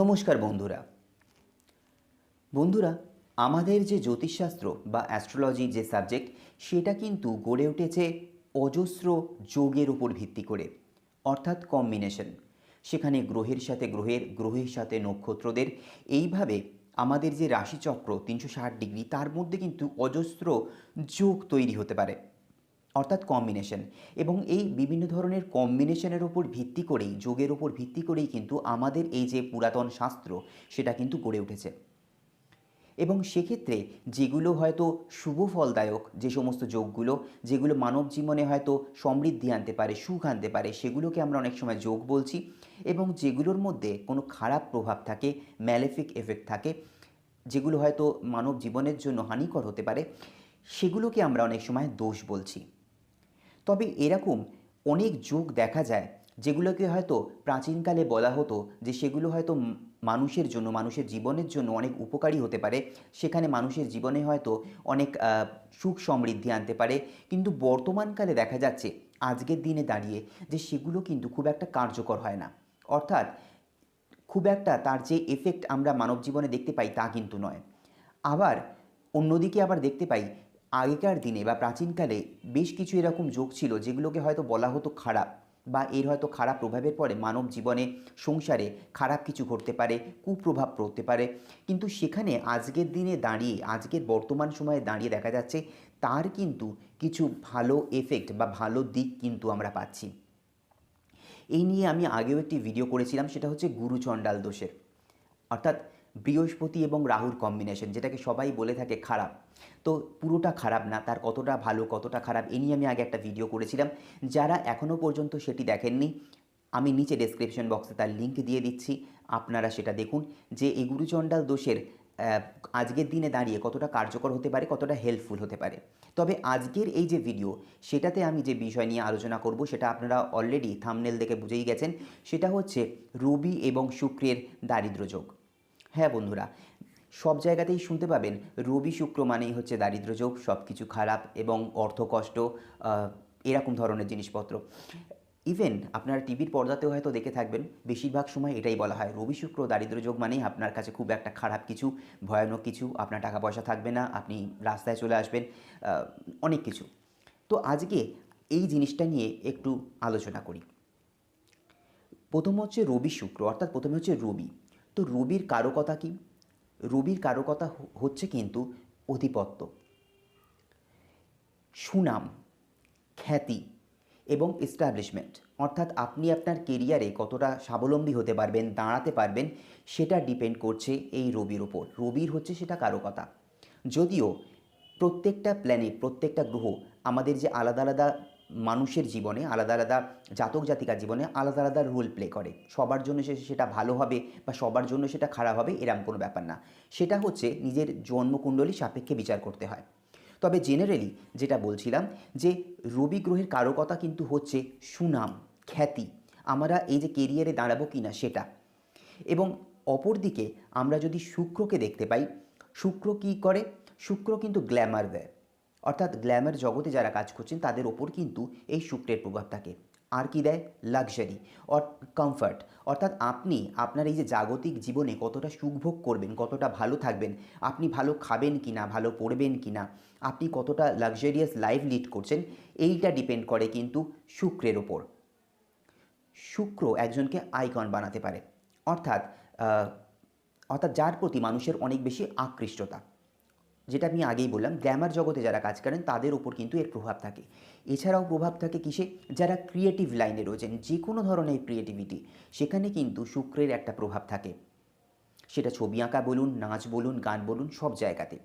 নমস্কার বন্ধুরা। বন্ধুরা, আমাদের যে জ্যোতিষশাস্ত্র বা অ্যাস্ট্রোলজি যে সাবজেক্ট সেটা কিন্তু গড়ে উঠেছে অজস্র যোগের উপর ভিত্তি করে, অর্থাৎ কম্বিনেশন সেখানে গ্রহের সাথে গ্রহের গ্রহের সাথে নক্ষত্রদের, এইভাবে আমাদের যে রাশিচক্র তিনশো ষাট ডিগ্রি, তার মধ্যে কিন্তু অজস্র যোগ তৈরি হতে পারে। অর্থাৎ কম্বিনেশন এবং এই বিভিন্ন ধরনের কম্বিনেশনের ওপর ভিত্তি করেই, যোগের ওপর ভিত্তি করেই কিন্তু আমাদের এই যে পুরাতন শাস্ত্র, সেটা কিন্তু গড়ে উঠেছে। এবং সেক্ষেত্রে যেগুলো হয়তো শুভ ফলদায়ক, যে সমস্ত যোগগুলো, যেগুলো মানব জীবনে হয়তো সমৃদ্ধি আনতে পারে, সুখ আনতে পারে, সেগুলোকে আমরা অনেক সময় যোগ বলছি এবং যেগুলোর মধ্যে কোনো খারাপ প্রভাব থাকে ম্যালেফিক এফেক্ট থাকে, যেগুলো হয়তো মানব জীবনের জন্য হানিকর হতে পারে, সেগুলোকে আমরা অনেক সময় দোষ বলছি। তবে এরকম অনেক যুগ দেখা যায় যেগুলোকে হয়তো প্রাচীনকালে বলা হতো যে সেগুলো হয়তো মানুষের জন্য, মানুষের জীবনের জন্য অনেক উপকারী হতে পারে। সেখানে মানুষের জীবনে হয়তো অনেক সুখ সমৃদ্ধি আনতে পারে। কিন্তু বর্তমানকালে দেখা যাচ্ছে, আজকের দিনে দাঁড়িয়ে যে সেগুলো কিন্তু খুব একটা কার্যকর হয় না। অর্থাৎ খুব একটা তার যে এফেক্ট আমরা মানব জীবনে দেখতে পাই তা কিন্তু নয়। আবার অন্যদিকে আবার দেখতে পাই আগেকার দিনে বা প্রাচীনকালে বেশ কিছু এরকম যোগ ছিল যেগুলোকে হয়তো বলা হতো খারাপ বা এর হয়তো খারাপ প্রভাবের পরে মানব জীবনে সংসারে খারাপ কিছু ঘটতে পারে, কুপ্রভাব পড়তে পারে। কিন্তু সেখানে আজকের দিনে দাঁড়িয়ে, আজকের বর্তমান সময়ে দাঁড়িয়ে দেখা যাচ্ছে তার কিন্তু কিছু ভালো এফেক্ট বা ভালো দিক কিন্তু আমরা পাচ্ছি। এই নিয়ে আমি আগেও একটি ভিডিও করেছিলাম, সেটা হচ্ছে গুরুচণ্ডাল দোষের। অর্থাৎ বৃহস্পতি এবং রাহুর কম্বিনেশন যেটাকে সবাই বলে থাকে খারাপ। তো পুরোটা খারাপ না, তার কতটা ভালো, কতটা খারাপ, এ নিয়ে আমি আগে একটা ভিডিও করেছিলাম। যারা এখনও পর্যন্ত সেটি দেখেননি, আমি নিচে ডেসক্রিপশন বক্সে তার লিঙ্ক দিয়ে দিচ্ছি, আপনারা সেটা দেখুন। যে এই গুরুচণ্ডাল দোষের আজকের দিনে দাঁড়িয়ে কতটা কার্যকর হতে পারে, কতটা হেল্পফুল হতে পারে। তবে আজকের এই যে ভিডিও সেটাতে আমি যে বিষয় নিয়ে আলোচনা করব, সেটা আপনারা অলরেডি থামনেল দেখে বুঝেই গেছেন, সেটা হচ্ছে রবি এবং শুক্রের দারিদ্র যোগ। হ্যাঁ বন্ধুরা, সব জায়গাতেই শুনতে পাবেন, রবি শুক্র মানেই হচ্ছে দারিদ্র যোগ সব কিছু খারাপ এবং অর্থকষ্ট এরকম ধরনের জিনিসপত্র। ইভেন আপনার টিভির পর্দাতেও হয়তো দেখে থাকবেন, বেশিরভাগ সময় এটাই বলা হয়, রবি শুক্র দারিদ্র যোগ মানেই আপনার কাছে খুব একটা খারাপ কিছু, ভয়ানক কিছু, আপনার টাকা পয়সা থাকবে না, আপনি রাস্তায় চলে আসবেন অনেক কিছু। তো আজকে এই জিনিসটা নিয়ে একটু আলোচনা করি। প্রথম হচ্ছে রবি শুক্র, অর্থাৎ প্রথমে হচ্ছে রবি। তো রবির কারকতা কি? রবির কারকতা হচ্ছে কিন্তু অধিপত্য। সুনাম, খ্যাতি এবং এস্টাবলিশমেন্ট অর্থাৎ আপনি আপনার কেরিয়ারে কতটা স্বাবলম্বী হতে পারবেন, দাঁড়াতে পারবেন, সেটা ডিপেন্ড করছে এই রবির ওপর রবির হচ্ছে সেটা কারকতা। যদিও প্রত্যেকটা প্ল্যানেট প্রত্যেকটা গ্রহ আমাদের যে আলাদা আলাদা মানুষের জীবনে আলাদা আলাদা জাতক জাতিকার জীবনে আলাদা আলাদা রোল প্লে করে। সবার জন্য সে সেটা ভালো হবে বা সবার জন্য সেটা খারাপ হবে এরম কোনো ব্যাপার না। সেটা হচ্ছে নিজের জন্মকুণ্ডলী সাপেক্ষে বিচার করতে হয়। তবে জেনারেলি যেটা বলছিলাম যে রবি গ্রহের কারকতা কিন্তু হচ্ছে সুনাম, খ্যাতি। আমরা এই যে কেরিয়ারে দাঁড়াবো কি না সেটা। এবং অপরদিকে আমরা যদি শুক্রকে দেখতে পাই, শুক্র কি করে? শুক্র কিন্তু গ্ল্যামার দেয়। অর্থাৎ গ্ল্যামার জগতে যারা কাজ করছেন, তাদের ওপর কিন্তু এই শুক্রের প্রভাব থাকে। আর কি দেয়? লাক্সারি অর কমফর্ট অর্থাৎ আপনি, আপনার এই যে জাগতিক জীবনে কতটা সুখভোগ করবেন, কতটা ভালো থাকবেন, আপনি ভালো খাবেন কি না ভালো পড়বেন কি না আপনি কতটা লাক্সারিয়াস লাইফ লিড করছেন, এইটা ডিপেন্ড করে কিন্তু শুক্রের ওপর। শুক্র একজনকে আইকন বানাতে পারে। অর্থাৎ অর্থাৎ যার প্রতি মানুষের অনেক বেশি আকৃষ্টতা। যেটা আমি আগেই বললাম গ্ল্যামার জগতে যারা কাজ করেন, তাদের ওপর কিন্তু এর প্রভাব থাকে। এছাড়াও প্রভাব থাকে কিসে? যারা ক্রিয়েটিভ লাইনে রয়েছেন যে কোনো ধরনের ক্রিয়েটিভিটি সেখানে কিন্তু শুক্রের একটা প্রভাব থাকে। সেটা ছবি আঁকা বলুন, নাচ বলুন, গান বলুন, সব জায়গাতে।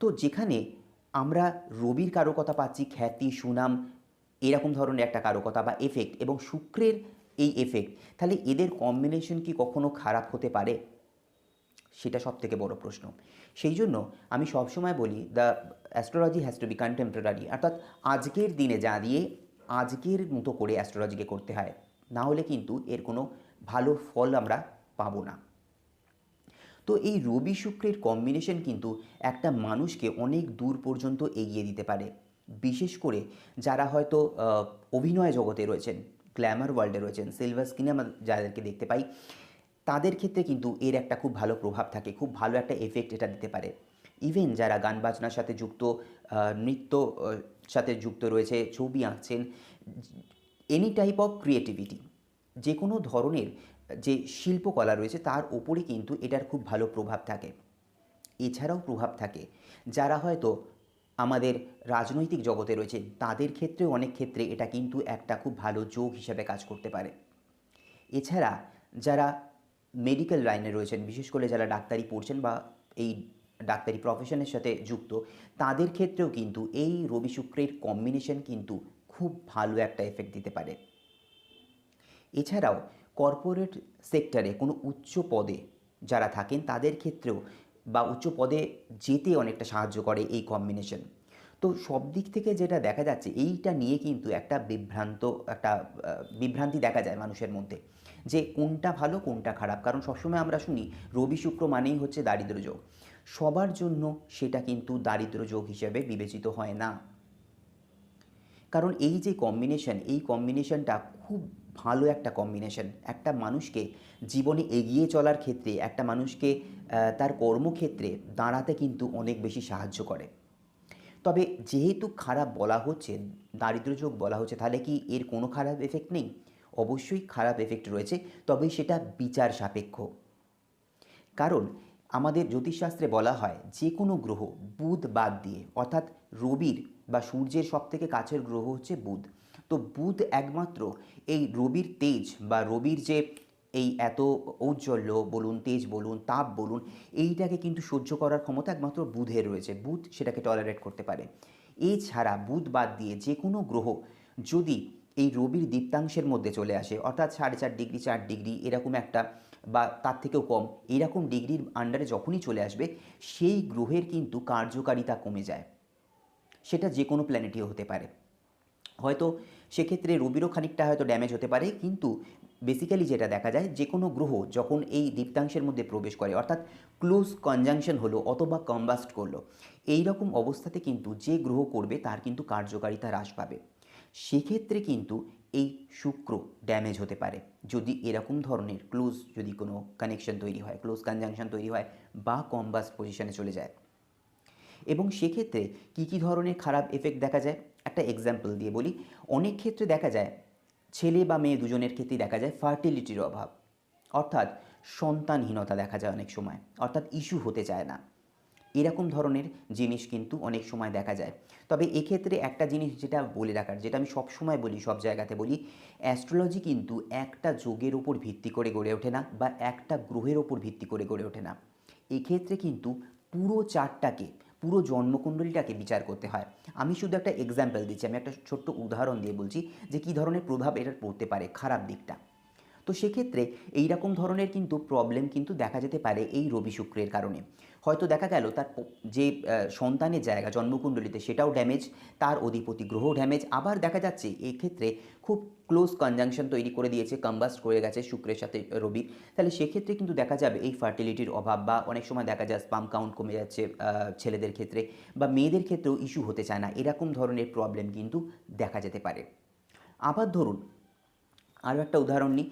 তো যেখানে আমরা রবির কারকতা পাচ্ছি, খ্যাতি, সুনাম, এরকম ধরনের একটা কারকতা বা এফেক্ট এবং শুক্রের এই এফেক্ট তাহলে এদের কম্বিনেশন কি কখনো খারাপ হতে পারে? সেটা সব থেকে বড় প্রশ্ন। সেই জন্য আমি সবসময় বলি the astrology has to be contemporary অর্থাৎ আজকের দিনে যা দিয়ে আজকের মতো করে অ্যাস্ট্রোলজিকে করতে হয়, না হলে কিন্তু এর কোনো ভালো ফল আমরা পাবো না। তো এই রবি শুক্রের কম্বিনেশন কিন্তু একটা মানুষকে অনেক দূর পর্যন্ত এগিয়ে দিতে পারে। বিশেষ করে যারা হয়তো অভিনয় জগতে রয়েছেন গ্ল্যামার ওয়ার্ল্ডে রয়েছেন সিলভার স্ক্রিনে আমরা যাদেরকে দেখতে পাই তাদের ক্ষেত্রে কিন্তু এর একটা খুব ভালো প্রভাব থাকে, খুব ভালো একটা এফেক্ট এটা দিতে পারে। ইভেন যারা গান বাজনার সাথে যুক্ত নৃত্য সাথে যুক্ত রয়েছে, ছবি আঁকছেন এনি টাইপ অফ ক্রিয়েটিভিটি যে কোনো ধরনের যে শিল্পকলা রয়েছে, তার ওপরে কিন্তু এটার খুব ভালো প্রভাব থাকে। এছাড়াও প্রভাব থাকে যারা হয়তো আমাদের রাজনৈতিক জগতে রয়েছে, তাদের ক্ষেত্রে অনেক ক্ষেত্রে এটা কিন্তু একটা খুব ভালো যোগ হিসাবে কাজ করতে পারে। এছাড়া যারা মেডিকেল লাইনে রয়েছেন, বিশেষ করে যারা ডাক্তারি পড়ছেন বা এই ডাক্তারি প্রফেশনের সাথে যুক্ত, তাদের ক্ষেত্রেও কিন্তু এই রবি শুক্রের কম্বিনেশন কিন্তু খুব ভালো একটা এফেক্ট দিতে পারে। এছাড়াও কর্পোরেট সেক্টরে কোনো উচ্চ পদে যারা থাকেন, তাদের ক্ষেত্রেও বা উচ্চ পদে যেতে অনেকটা সাহায্য করে এই কম্বিনেশন তো সব দিক থেকে যেটা দেখা যাচ্ছে, এইটা নিয়ে কিন্তু একটা বিভ্রান্ত, একটা বিভ্রান্তি দেখা যায় মানুষের মধ্যে। যে কোনটা ভালো, কোনটা খারাপ। কারণ সবসময় আমরা শুনি, রবি শুক্র মানেই হচ্ছে দারিদ্র যোগ। সবার জন্য সেটা কিন্তু দারিদ্র যোগ হিসেবে বিবেচিত হয় না। কারণ এই যে কম্বিনেশন এই কম্বিনেশনটা খুব ভালো একটা কম্বিনেশন একটা মানুষকে জীবনে এগিয়ে চলার ক্ষেত্রে, একটা মানুষকে তার কর্মক্ষেত্রে দাঁড়াতে কিন্তু অনেক বেশি সাহায্য করে। তবে যেহেতু খারাপ বলা হচ্ছে দারিদ্র্যযোগ বলা হচ্ছে, তাহলে কি এর কোনো খারাপ এফেক্ট নেই? অবশ্যই খারাপ এফেক্ট রয়েছে, তবে সেটা বিচার সাপেক্ষ। কারণ আমাদের জ্যোতিষশাস্ত্রে বলা হয়, যে কোনো গ্রহ বুধ বাদ দিয়ে, অর্থাৎ রবির বা সূর্যের সব থেকে কাছের গ্রহ হচ্ছে বুধ। তো বুধ একমাত্র এই রবির তেজ বা রবির যে এই এত ঔজ্জ্বল্য বলুন, তেজ বলুন, তাপ বলুন, এইটাকে কিন্তু সহ্য করার ক্ষমতা একমাত্র বুধের রয়েছে। বুধ সেটাকে টলারেট করতে পারে। এছাড়া বুধ বাদ দিয়ে যে কোনো গ্রহ যদি এই রবির দীপ্তাংশের মধ্যে চলে আসে। অর্থাৎ সাড়ে চার ডিগ্রি চার ডিগ্রি এরকম একটা বা তার থেকেও কম এরকম ডিগ্রির আন্ডারে যখনই চলে আসবে, সেই গ্রহের কিন্তু কার্যকারিতা কমে যায়। সেটা যে কোনো প্ল্যানেটই হতে পারে। হয়তো সেক্ষেত্রে রবিরও খানিকটা হয়তো ড্যামেজ হতে পারে, কিন্তু বেসিক্যালি যেটা দেখা যায় যে কোনো গ্রহ যখন এই দীপ্তাংশের মধ্যে প্রবেশ করে, অর্থাৎ ক্লোজ কনজাংশন হলো অথবা কম্বাস্ট করল এই রকম অবস্থাতে কিন্তু যে গ্রহ করবে তার কিন্তু কার্যকারিতা হ্রাস পাবে। সেক্ষেত্রে কিন্তু এই শুক্র ড্যামেজ হতে পারে। যদি এরকম ধরনের ক্লোজ যদি কোনো কানেকশন তৈরি হয় ক্লোজ কনজাংশন তৈরি হয় বা কম্বাস পজিশনে চলে যায়। এবং সেক্ষেত্রে কী কী ধরনের খারাপ এফেক্ট দেখা যায়? একটা এক্সাম্পল দিয়ে বলি। অনেক ক্ষেত্রে দেখা যায়, ছেলে বা মেয়ে দুজনের ক্ষেত্রেই দেখা যায় ফার্টিলিটির অভাব। অর্থাৎ সন্তানহীনতা দেখা যায় অনেক সময়। অর্থাৎ ইস্যু হতে চায় না। এরকম ধরনের জিনিস কিন্তু অনেক সময় দেখা যায়। তবে এক্ষেত্রে একটা জিনিস যেটা বলে রাখার, যেটা আমি সব সময় বলি, সব জায়গাতে বলি অ্যাস্ট্রোলজি কিন্তু একটা যোগের উপর ভিত্তি করে গড়ে ওঠে না বা একটা গ্রহের ওপর ভিত্তি করে গড়ে ওঠে না। এক্ষেত্রে কিন্তু পুরো চারটাকে, পুরো জন্মকুণ্ডলীটাকে বিচার করতে হয়। আমি শুধু একটা এক্সাম্পল দিচ্ছি, আমি একটা ছোট্ট উদাহরণ দিয়ে বলছি যে কী ধরনের প্রভাব এটার পড়তে পারে খারাপ দিকটা। তো সেক্ষেত্রে এই রকম ধরনের কিন্তু প্রবলেম কিন্তু দেখা যেতে পারে এই রবি শুক্রের কারণে। হয়তো দেখা গেল তার যে সন্তানের জায়গা জন্মকুণ্ডলিতে সেটাও ড্যামেজ তার অধিপতি গ্রহ ড্যামেজ আবার দেখা যাচ্ছে এক্ষেত্রে খুব ক্লোজ কনজাংশন তৈরি করে দিয়েছে কম্বাস্ট করে গেছে শুক্রের সাথে রবির তাহলে সেক্ষেত্রে কিন্তু দেখা যাবে এই ফার্টিলিটির অভাব বা অনেক সময় দেখা যায় স্পাম কাউন্ট কমে যাচ্ছে ছেলেদের ক্ষেত্রে বা মেয়েদের ক্ষেত্রেও ইস্যু হতে চায় না। এরকম ধরনের প্রবলেম কিন্তু দেখা যেতে পারে। আবার ধরুন, আরও একটা উদাহরণ নিই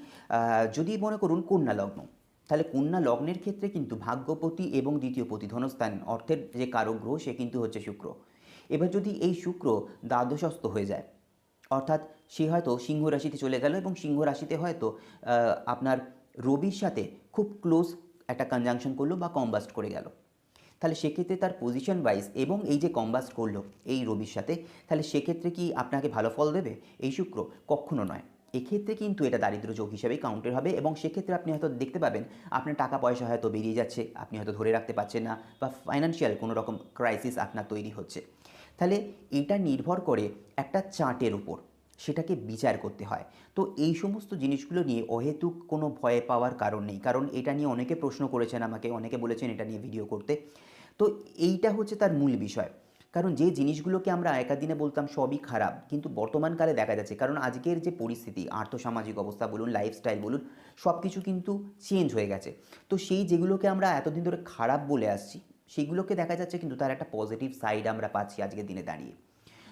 যদি মনে করুন কন্যা লগ্ন তাহলে কন্যা লগ্নের ক্ষেত্রে কিন্তু ভাগ্যপতি এবং দ্বিতীয় পতি ধনস্থান অর্থের যে কারক গ্রহ সে কিন্তু হচ্ছে শুক্র। এবার যদি এই শুক্র দ্বাদশস্থ হয়ে যায়, অর্থাৎ সে হয়তো সিংহ রাশিতে চলে গেল এবং সিংহ রাশিতে হয়তো আপনার রবির সাথে খুব ক্লোজ একটা কনজাংশন করল বা কম্বাস্ট করে গেল। তাহলে সেক্ষেত্রে তার পজিশন ওয়াইজ এবং এই যে কম্বাস্ট করল এই রবির সাথে, তাহলে সেক্ষেত্রে কি আপনাকে ভালো ফল দেবে? এই শুক্র কখনো নয়। এক্ষেত্রে কিন্তু এটা দারিদ্র যোগ হিসেবে কাউন্টের হবে এবং সেক্ষেত্রে আপনি হয়তো দেখতে পাবেন, আপনার টাকা পয়সা হয়তো বেরিয়ে যাচ্ছে, আপনি হয়তো ধরে রাখতে পারছেন না বা ফাইন্যান্সিয়াল কোনো রকম ক্রাইসিস আপনার তৈরি হচ্ছে। তাহলে এটা নির্ভর করে একটা চার্টের উপর সেটাকে বিচার করতে হয়। তো এই সমস্ত জিনিসগুলো নিয়ে অহেতুক কোনো ভয় পাওয়ার কারণ নেই, কারণ এটা নিয়ে অনেকে প্রশ্ন করেছেন আমাকে, অনেকে বলেছেন এটা নিয়ে ভিডিও করতে। তো এইটা হচ্ছে তার মূল বিষয়। কারণ যে জিনিসগুলোকে আমরা আগেকার দিনে বলতাম সবই খারাপ, কিন্তু বর্তমানকালে দেখা যাচ্ছে, কারণ আজকের যে পরিস্থিতি, আর্থসামাজিক অবস্থা বলুন লাইফস্টাইল বলুন সব কিছু কিন্তু চেঞ্জ হয়ে গেছে। তো সেই যেগুলোকে আমরা এতদিন ধরে খারাপ বলে আসছি, সেগুলোকে দেখা যাচ্ছে কিন্তু তার একটা পজিটিভ সাইড আমরা পাচ্ছি আজকের দিনে দাঁড়িয়ে।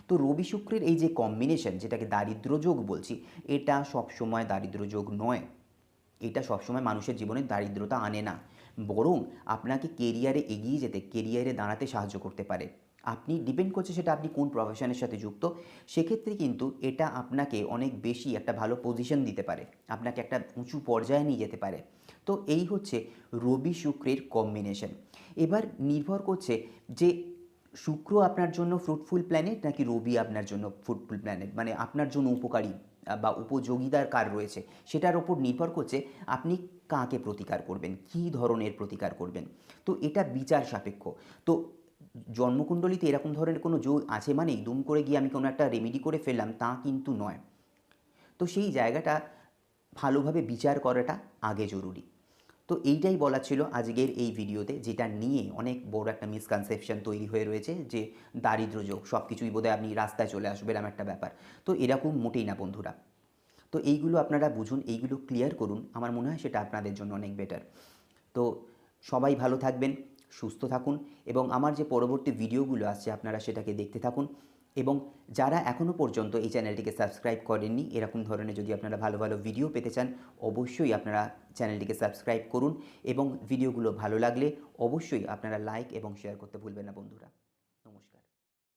তো রবি শুক্রের এই যে কম্বিনেশন যেটাকে দারিদ্র যোগ বলছি, এটা সবসময় দারিদ্র যোগ নয়। এটা সবসময় মানুষের জীবনে দারিদ্রতা আনে না। বরং আপনাকে কেরিয়ারে এগিয়ে যেতে কেরিয়ারে দাঁড়াতে সাহায্য করতে পারে। আপনি ডিপেন্ড করছে সেটা আপনি কোন প্রফেশনের সাথে যুক্ত। সেক্ষেত্রে কিন্তু এটা আপনাকে অনেক বেশি একটা ভালো পজিশন দিতে পারে। আপনাকে একটা উঁচু পর্যায়ে নিয়ে যেতে পারে। তো এই হচ্ছে রবি শুক্রের কম্বিনেশন এবার নির্ভর করছে যে শুক্র আপনার জন্য ফ্রুটফুল প্ল্যানেট নাকি রবি আপনার জন্য ফ্রুটফুল প্ল্যানেট মানে আপনার জন্য উপকারী বা উপযোগিতার কার রয়েছে? সেটার ওপর নির্ভর করছে আপনি কাকে প্রতিকার করবেন? কী ধরনের প্রতিকার করবেন? তো এটা বিচার সাপেক্ষ। তো জন্মকুণ্ডলিতে এরকম ধরনের কোনো যোগ আছে মানেই দুম করে গিয়ে আমি কোনো একটা রেমেডি করে ফেললাম, তা কিন্তু নয়। তো সেই জায়গাটা ভালোভাবে বিচার করাটা আগে জরুরি। তো এইটাই বলা ছিল আজকের এই ভিডিওতে, যেটা নিয়ে অনেক বড় একটা মিসকনসেপশন তৈরি হয়ে রয়েছে যে দারিদ্র যোগ সব কিছুই বোধহয় আপনি রাস্তায় চলে আসবে এরকম একটা ব্যাপার। তো এরকম মোটেই না বন্ধুরা। তো এইগুলো আপনারা বুঝুন, এইগুলো ক্লিয়ার করুন, আমার মনে হয় সেটা আপনাদের জন্য অনেক বেটার তো সবাই ভালো থাকবেন। সুস্থ থাকুন এবং আমার যে পরবর্তী ভিডিওগুলো আসছে আপনারা সেটাকে দেখতে থাকুন এবং যারা এখনও পর্যন্ত এই চ্যানেলটিকে সাবস্ক্রাইব করেননি, এরকম ধরনের যদি আপনারা ভালো ভালো ভিডিও পেতে চান, অবশ্যই আপনারা চ্যানেলটিকে সাবস্ক্রাইব করুন এবং ভিডিওগুলো ভালো লাগলে অবশ্যই আপনারা লাইক এবং শেয়ার করতে ভুলবেন না বন্ধুরা।